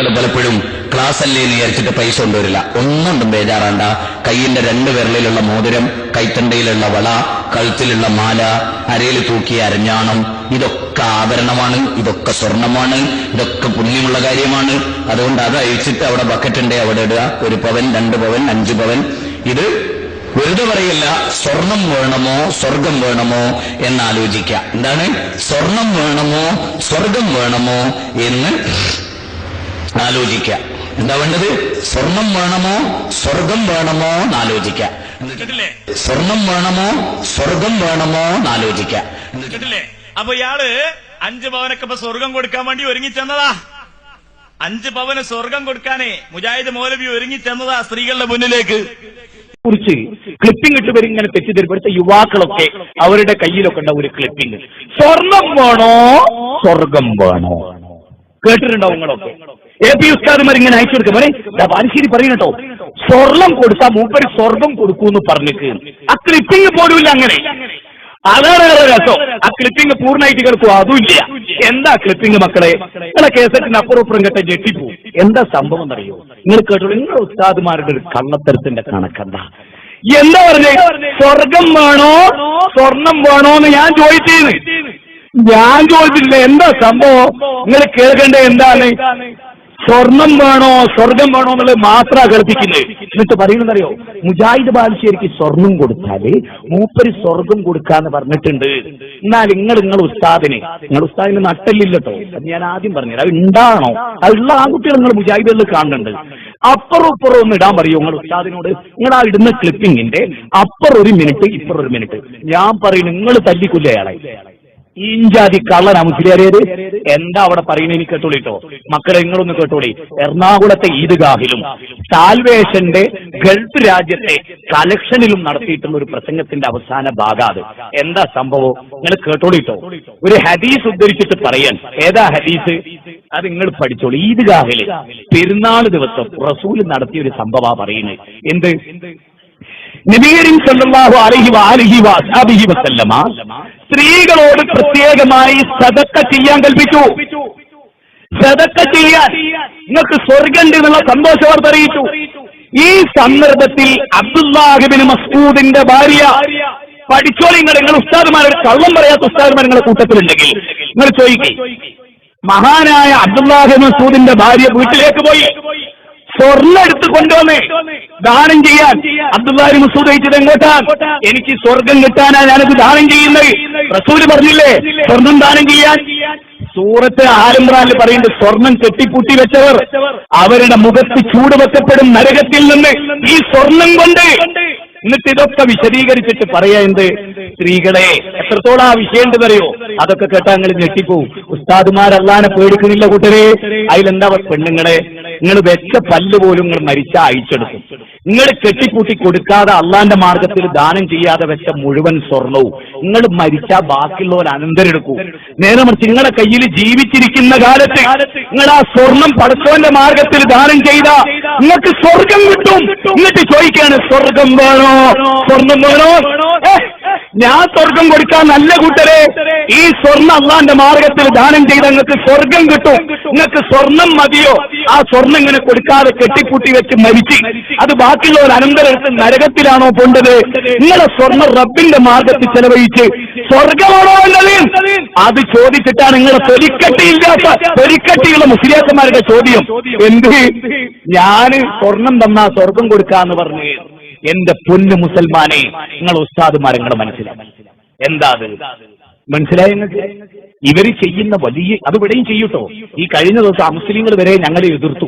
പലപ്പോഴും ക്ലാസ് അല്ലേ എന്ന് വിചാരിച്ചിട്ട് പൈസ കൊണ്ടുവരില്ല. ഒന്നുകൊണ്ടും ബേജാറാണ്ട. കയ്യിന്റെ രണ്ട് വിരലിലുള്ള മോതിരം കൈത്തണ്ടയിലുള്ള വള കഴുത്തിലുള്ള മാല അരയിൽ തൂക്കിയ അരഞ്ഞാണം ഇതൊക്കെ ആഭരണമാണ് ഇതൊക്കെ സ്വർണമാണ് ഇതൊക്കെ പുണ്യമുള്ള കാര്യമാണ്. അതുകൊണ്ട് അത് അഴിച്ചിട്ട് അവിടെ ബക്കറ്റ് ഉണ്ടേ അവിടെ ഇടുക. ഒരു പവൻ രണ്ട് പവൻ അഞ്ച് പവൻ. ഇത് വെറുതെ പറയില്ല സ്വർണം വേണമോ സ്വർഗം വേണമോ എന്ന് ആലോചിക്കുക എന്താണ്? സ്വർണം വേണമോ സ്വർഗം വേണമോ എന്ന് ആലോചിക്കുക എന്താ വേണ്ടത്? സ്വർണം വേണമോ? സ്വർഗം വേണമോ? എന്നാലോചിക്കുക സ്വർണം വേണമോ? സ്വർഗം വേണമോ? എന്നാലോചിക്കുക അപ്പൊ ഇയാൾ അഞ്ച് പവനൊക്കെ ഇപ്പൊ സ്വർഗം കൊടുക്കാൻ വേണ്ടി ഒരുങ്ങി ചെന്നതാ. അഞ്ച് പവന് സ്വർഗം കൊടുക്കാനേ മുജാഹിദ് മൗലവി ഒരുങ്ങി ചെന്നതാ സ്ത്രീകളുടെ മുന്നിലേക്ക്. കുറിച്ച് ക്ലിപ്പിംഗ് ഇട്ട് വരും ഇങ്ങനെ തെറ്റിദ്ധരിപ്പെടുത്ത യുവാക്കളൊക്കെ അവരുടെ കയ്യിലൊക്കെ ഉണ്ടാവും ഒരു ക്ലിപ്പിംഗ് സ്വർണം വേണോ? സ്വർഗം വേണോ? കേട്ടിട്ടുണ്ടാവും നിങ്ങളൊക്കെ? എ പി ഉസ്താദുമാർ ഇങ്ങനെ അയച്ചു കൊടുക്കും. പറയും ബാലുശ്ശേരി പറയണട്ടോ സ്വർണം കൊടുത്താൽ മൂപ്പര് സ്വർഗം കൊടുക്കൂന്ന് പറഞ്ഞിട്ട്. ആ ക്ലിപ്പിംഗ് പോലുമില്ല അങ്ങനെ. അതാണ് രസം. ആ ക്ലിപ്പിംഗ് പൂർണമായിട്ട് കേൾക്കും അതുമില്ല എന്താ ക്ലിപ്പിംഗ് മക്കളെ? നിങ്ങളെ കേസറ്റിന് അപ്പുറം കെട്ട കേട്ട ഞെട്ടിപ്പോ എന്താ സംഭവം എന്നറിയോ? നിങ്ങൾ കേട്ടോ നിങ്ങളുടെ ഉസ്താദുമാരുടെ ഒരു കള്ളത്തരത്തിന്റെ കണക്കെന്താ എന്താ പറഞ്ഞേ? സ്വർഗം വേണോ? സ്വർണം വേണോ എന്ന് ഞാൻ ചോദിച്ചേന്ന്. ഞാൻ ചോദിച്ചിട്ടില്ല. എന്താ സംഭവം? നിങ്ങൾ കേൾക്കേണ്ടത് എന്താണ്? സ്വർണം വേണോ സ്വർഗം വേണോ എന്നുള്ളത് മാത്രമാണ് കളിപ്പിക്കുന്നത് എന്നിട്ട് പറയുന്നതറിയോ മുജാഹിദ് ബാലുശ്ശേരിക്ക് സ്വർണം കൊടുത്താൽ മൂപ്പര് സ്വർഗം കൊടുക്കാന്ന് പറഞ്ഞിട്ടുണ്ട്. എന്നാൽ നിങ്ങൾ നിങ്ങൾ ഉസ്താദിന് നിങ്ങൾ ഉസ്താദിന് നട്ടല്ലില്ലട്ടോ. അത് ഞാൻ ആദ്യം പറഞ്ഞത് അത് ഉണ്ടാണോ അതുള്ള ആൺകുട്ടികൾ നിങ്ങൾ മുജാഹിദുകളിൽ കാണുന്നുണ്ട്. അപ്പുറം ഇപ്പുറം ഒന്ന് ഇടാൻ പറയൂ നിങ്ങൾ ഉസ്താദിനോട്. നിങ്ങൾ ആ ഇടുന്ന ക്ലിപ്പിങ്ങിന്റെ അപ്പുറം ഒരു മിനിറ്റ് ഇപ്പുറം ഒരു മിനിറ്റ് ഞാൻ പറയും നിങ്ങൾ തല്ലിക്കൊല്ലേ അയാളെ. ഇഞ്ചാതി കള്ളനാ മുസ്ലിയാരേത്? എന്താ അവിടെ പറയുന്നത്? കേട്ടോളിട്ടോ മക്കളെ നിങ്ങളൊന്ന് കേട്ടോളി. എറണാകുളത്തെ ഈദ്ഗാഹിലും സാൽവേഷന്റെ ഗൾഫ് രാജ്യത്തെ കലക്ഷനിലും നടത്തിയിട്ടുള്ള ഒരു പ്രസംഗത്തിന്റെ അവസാന ഭാഗാത് എന്താ സംഭവം? നിങ്ങൾ കേട്ടോളിട്ടോ ഒരു ഹദീസ് ഉദ്ധരിച്ചിട്ട് പറയാൻ. ഏതാ ഹദീസ്? അത് നിങ്ങൾ പഠിച്ചോളൂ. ഈദ്ഗാഹിൽ പെരുന്നാൾ ദിവസം റസൂൽ നടത്തിയ ഒരു സംഭവാ പറയുന്നത്. എന്ത്? നബീകരീം സല്ലല്ലാഹു അലൈഹി വഅലിഹി വഅസ്ഹാബിഹി വസല്ലമ സ്ത്രീകളോട് പ്രത്യേകമായി സതക്ക ചെയ്യാൻ കൽപ്പിച്ചു. സതക്ക ചെയ്യാൻ നിങ്ങൾക്ക് സ്വർഗണ്ട് എന്നുള്ള സന്തോഷം അവർ അറിയിച്ചു. ഈ സന്ദർഭത്തിൽ അബ്ദുല്ലാഹിബിൻ മസ്കൂദിന്റെ ഭാര്യ പഠിച്ചോളി നിങ്ങൾ നിങ്ങൾ ഉസ്താദുമാരുടെ കള്ളം പറയാത്ത ഉസ്താദുമാർ നിങ്ങളുടെ കൂട്ടത്തിലുണ്ടെങ്കിൽ നിങ്ങൾ ചോദിക്കേ. മഹാനായ അബ്ദുല്ലാഹിബിൻ മസ്കൂദിന്റെ ഭാര്യ വീട്ടിലേക്ക് പോയി. സ്വർണം എടുത്ത് കൊണ്ടുവന്ന്. ദാനം ചെയ്യാൻ അബ്ദുല്ലാഹി മസൂദ് അയച്ചത് എനിക്ക് സ്വർഗം കിട്ടാനാ ഞാനത് ദാനം ചെയ്യുന്നത്. റസൂൽ പറഞ്ഞില്ലേ സ്വർണം ദാനം ചെയ്യാൻ. സൂറത്ത് ആലംബ്രാനിൽ പറയുന്നത് സ്വർണം കെട്ടിപ്പൂട്ടി വെച്ചവർ അവരുടെ മുഖത്ത് ചൂട് വെക്കപ്പെടും നരകത്തിൽ നിന്ന്. ഈ സ്വർണം കൊണ്ട് എന്നിട്ട് ഇതൊക്കെ വിശദീകരിച്ചിട്ട് പറയാ എന്ത്? സ്ത്രീകളെ എത്രത്തോളം ആ വിഷയം ഉണ്ടെന്നറിയോ? അതൊക്കെ കേട്ടാ നിങ്ങൾ ഞെട്ടിപ്പോവും. ഉസ്താദുമാരല്ലാനെ പേടിക്കുന്നില്ല കൂട്ടരെ. അതിലെന്താ പെണ്ണുങ്ങളെ? നിങ്ങൾ വെച്ച പല്ല് പോലും നിങ്ങൾ മരിച്ച അയച്ചെടുക്കും നിങ്ങൾ കെട്ടിക്കൂട്ടി കൊടുക്കാതെ അള്ളാന്റെ മാർഗത്തിൽ ദാനം ചെയ്യാതെ വെച്ച മുഴുവൻ സ്വർണവും നിങ്ങൾ മരിച്ച ബാക്കിയുള്ളവർ അനന്തരെടുക്കൂ. നേരെ മറിച്ച് നിങ്ങളുടെ കയ്യിൽ ജീവിച്ചിരിക്കുന്ന കാലത്ത് നിങ്ങൾ ആ സ്വർണം പടച്ചവന്റെ മാർഗത്തിൽ ദാനം ചെയ്ത നിങ്ങൾക്ക് സ്വർഗം കിട്ടും. എന്നിട്ട് ചോദിക്കാണ് സ്വർഗം വേണോ? സ്വർണം വേണോ? ഞാൻ സ്വർഗം കൊടുക്കാൻ നല്ല കൂട്ടരെ. ഈ സ്വർണ അള്ളാന്റെ മാർഗത്തിൽ ദാനം ചെയ്ത നിങ്ങൾക്ക് സ്വർഗം കിട്ടും. നിങ്ങൾക്ക് സ്വർണം മതിയോ? ആ സ്വർണം ഇങ്ങനെ കൊടുക്കാതെ കെട്ടിപ്പൂട്ടി വെച്ച് മരിച്ച്. അത് ബാക്കിയുള്ളവർ അനന്തരത്ത് നരകത്തിലാണോ പോണ്ടത്? നിങ്ങളെ സ്വർണം റബ്ബിന്റെ മാർഗത്തിൽ ചെലവഴിച്ച് സ്വർഗമാണോ എന്നത് അത് ചോദിച്ചിട്ടാണ് നിങ്ങളെ തൊലിക്കട്ടിയില്ലാത്ത തൊലിക്കട്ടിയുള്ള മുസ്ലിയാക്കന്മാരുടെ ചോദ്യം. എന്ത്? ഞാൻ സ്വർണം തന്നാ സ്വർഗം കൊടുക്കാന്ന് പറഞ്ഞു എന്റെ പൊന്ന് മുസൽമാനെ നിങ്ങൾ ഉസ്താദുമാർ നിങ്ങളുടെ മനസ്സിലായി. എന്താ മനസ്സിലായ ഇവർ ചെയ്യുന്ന വലിയ അത് ഇവിടെയും ചെയ്യൂട്ടോ? ഈ കഴിഞ്ഞ ദിവസം മുസ്ലിങ്ങൾ വരെ ഞങ്ങളെ എതിർത്തു.